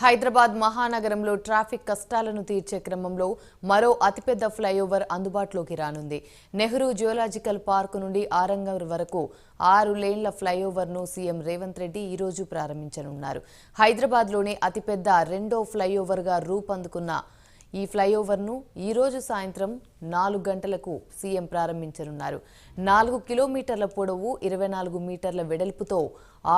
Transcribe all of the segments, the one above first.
హైదరాబాద్ మహానగరంలో ట్రాఫిక్ కష్టాలను తీర్చే క్రమంలో మరో అతిపెద్ద ఫ్లైఓవర్ అందుబాటులోకి రానుంది. నెహ్రూ జియోలాజికల్ పార్క్ నుండి ఆరంగర్ వరకు ఆరు లేన్ల ఫ్లైఓవర్ను సీఎం రేవంత్ రెడ్డి ఈరోజు ప్రారంభించనున్నారు. హైదరాబాద్లోనే అతిపెద్ద రెండో ఫ్లైఓవర్గా రూపొందుకున్న ఈ ఫ్లైఓవర్ను ఈరోజు సాయంత్రం నాలుగు గంటలకు సీఎం ప్రారంభించనున్నారు. నాలుగు కిలోమీటర్ల పొడవు ఇరవై నాలుగు మీటర్ల వెడల్పుతో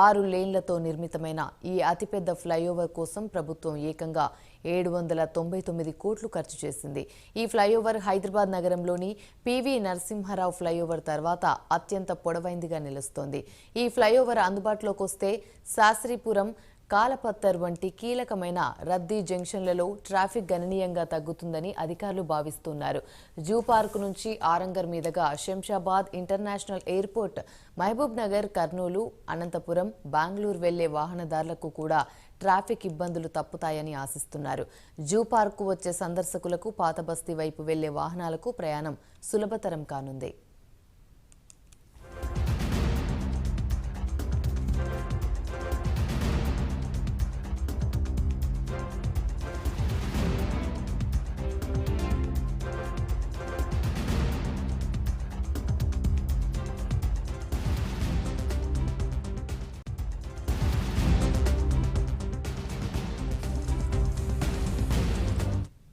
ఆరు లేన్లతో నిర్మితమైన ఈ అతిపెద్ద ఫ్లైఓవర్ కోసం ప్రభుత్వం ఏకంగా ఏడు వందల తొంభై తొమ్మిది కోట్లు ఖర్చు చేసింది. ఈ ఫ్లైఓవర్ హైదరాబాద్ నగరంలోని పివి నరసింహారావు ఫ్లైఓవర్ తర్వాత అత్యంత పొడవైందిగా నిలుస్తోంది. ఈ ఫ్లైఓవర్ అందుబాటులోకి వస్తే శాస్త్రీపురం కాలపత్తర్ వంటి కీలకమైన రద్దీ జంక్షన్లలో ట్రాఫిక్ గణనీయంగా తగ్గుతుందని అధికారులు భావిస్తున్నారు. జూ పార్క్ నుంచి ఆరంగర్ మీదుగా శంషాబాద్ ఇంటర్నేషనల్ ఎయిర్పోర్ట్ మహబూబ్ నగర్ కర్నూలు అనంతపురం బెంగళూరు వెళ్ళే వాహనదారులకు కూడా ట్రాఫిక్ ఇబ్బందులు తప్పుతాయని ఆశిస్తున్నారు. జూ పార్కు వచ్చే సందర్శకులకు పాతబస్తీ వైపు వెళ్ళే వాహనాలకు ప్రయాణం సులభతరం కానుంది.